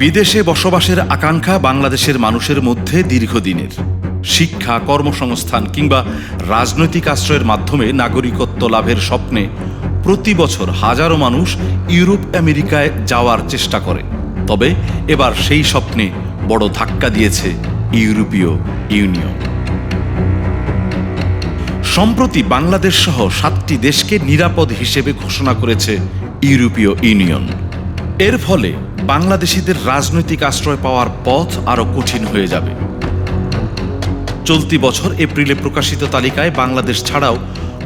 বিদেশে বসবাসের আকাঙ্ক্ষা বাংলাদেশের মানুষের মধ্যে দীর্ঘদিনের। শিক্ষা, কর্মসংস্থান কিংবা রাজনৈতিক আশ্রয়ের মাধ্যমে নাগরিকত্ব লাভের স্বপ্নে প্রতি বছর হাজারো মানুষ ইউরোপ, আমেরিকায় যাওয়ার চেষ্টা করে। তবে এবার সেই স্বপ্নে বড় ধাক্কা দিয়েছে ইউরোপীয় ইউনিয়ন। সম্প্রতি বাংলাদেশ সহ সাতটি দেশকে নিরাপদ হিসেবে ঘোষণা করেছে ইউরোপীয় ইউনিয়ন। এর ফলে বাংলাদেশিদের রাজনৈতিক আশ্রয় পাওয়ার পথ আরও কঠিন হয়ে যাবে। চলতি বছর এপ্রিলে প্রকাশিত তালিকায় বাংলাদেশ ছাড়াও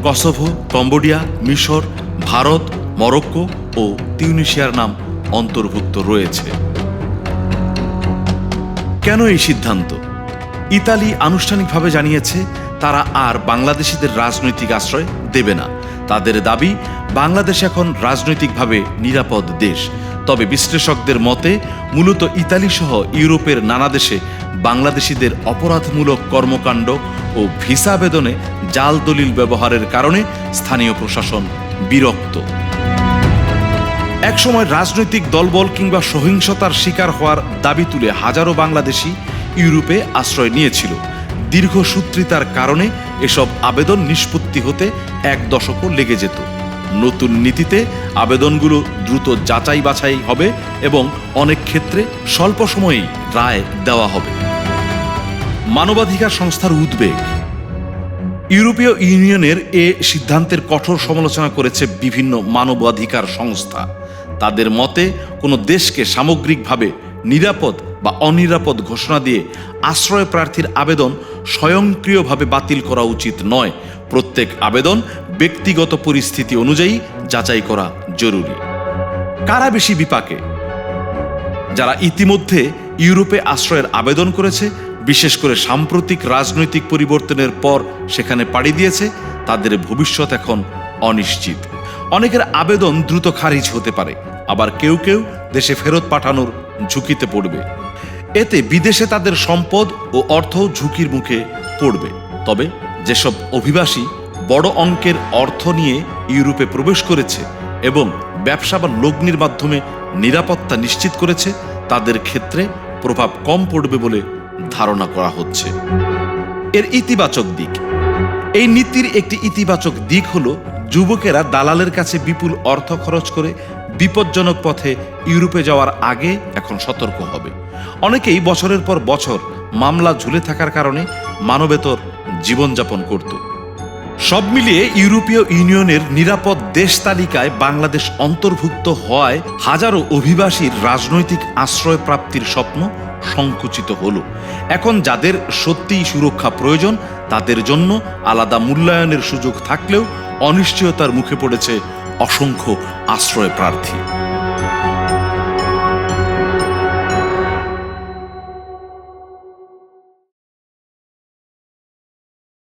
কসোভো, কম্বোডিয়া, মিশর, ভারত, মরক্কো ও তিউনিশিয়ার নাম অন্তর্ভুক্ত রয়েছে। কেন এই সিদ্ধান্ত? ইতালি আনুষ্ঠানিকভাবে জানিয়েছে, তারা আর বাংলাদেশিদের রাজনৈতিক আশ্রয় দেবে না। তাদের দাবি, বাংলাদেশ এখন রাজনৈতিকভাবে নিরাপদ দেশ। তবে বিশ্লেষকদের মতে, মূলত ইতালি সহ ইউরোপের নানা দেশে বাংলাদেশিদের অপরাধমূলক কর্মকাণ্ড ও ভিসা আবেদনে জাল দলিল ব্যবহারের কারণে স্থানীয় প্রশাসন বিরক্ত। একসময় রাজনৈতিক দলবল কিংবা সহিংসতার শিকার হওয়ার দাবি তুলে হাজারো বাংলাদেশি ইউরোপে আশ্রয় নিয়েছিল। দীর্ঘসূত্রিতার কারণে এসব আবেদন নিষ্পত্তি হতে এক দশকও লেগে যেত। নতুন নীতিতে আবেদনগুলো দ্রুত যাচাই বাছাই হবে এবং অনেক ক্ষেত্রে স্বল্প সময়েই রায় দেওয়া হবে। মানবাধিকার সংস্থার উদ্বেগ। ইউরোপীয় ইউনিয়নের এ সিদ্ধান্তের কঠোর সমালোচনা করেছে বিভিন্ন মানবাধিকার সংস্থা। তাদের মতে, কোনো দেশকে সামগ্রিকভাবে নিরাপদ বা অনিরাপদ ঘোষণা দিয়ে আশ্রয় প্রার্থীর আবেদন স্বয়ংক্রিয়ভাবে বাতিল করা উচিত নয়। প্রত্যেক আবেদন ব্যক্তিগত পরিস্থিতি অনুযায়ী যাচাই করা জরুরি। কারা বেশি বিপাকে? যারা ইতিমধ্যে ইউরোপে আশ্রয়ের আবেদন করেছে, বিশেষ করে সাম্প্রতিক রাজনৈতিক পরিবর্তনের পর সেখানে পাড়ি দিয়েছে, তাদের ভবিষ্যৎ এখন অনিশ্চিত। অনেকের আবেদন দ্রুত খারিজ হতে পারে, আবার কেউ কেউ দেশে ফেরত পাঠানোর ঝুঁকিতে পড়বে। এতে বিদেশে তাদের সম্পদ ও অর্থ ঝুঁকির মুখে পড়বে। তবে যেসব অভিবাসী বড় অঙ্কের অর্থ নিয়ে ইউরোপে প্রবেশ করেছে এবং ব্যবসা বা লগ্নির মাধ্যমে নিরাপত্তা নিশ্চিত করেছে, তাদের ক্ষেত্রে প্রভাব কম পড়বে বলে ধারণা করা হচ্ছে। এর ইতিবাচক দিক। এই নীতির একটি ইতিবাচক দিক হল, যুবকেরা দালালের কাছে বিপুল অর্থ খরচ করে বিপজ্জনক পথে ইউরোপে যাওয়ার আগে এখন সতর্ক হবে। অনেকেই বছরের পর বছর মামলা ঝুলে থাকার কারণে মানবেতর জীবনযাপন করত। সব মিলিয়ে ইউরোপীয় ইউনিয়নের নিরাপদ দেশ তালিকায় বাংলাদেশ অন্তর্ভুক্ত হওয়ায় হাজারো অভিবাসীর রাজনৈতিক আশ্রয় প্রাপ্তির স্বপ্ন সংকুচিত হল। এখন যাদের সত্যিই সুরক্ষা প্রয়োজন, তাদের জন্য আলাদা মূল্যায়নের সুযোগ থাকলেও অনিশ্চয়তার মুখে পড়েছে অসংখ্য আশ্রয় প্রার্থী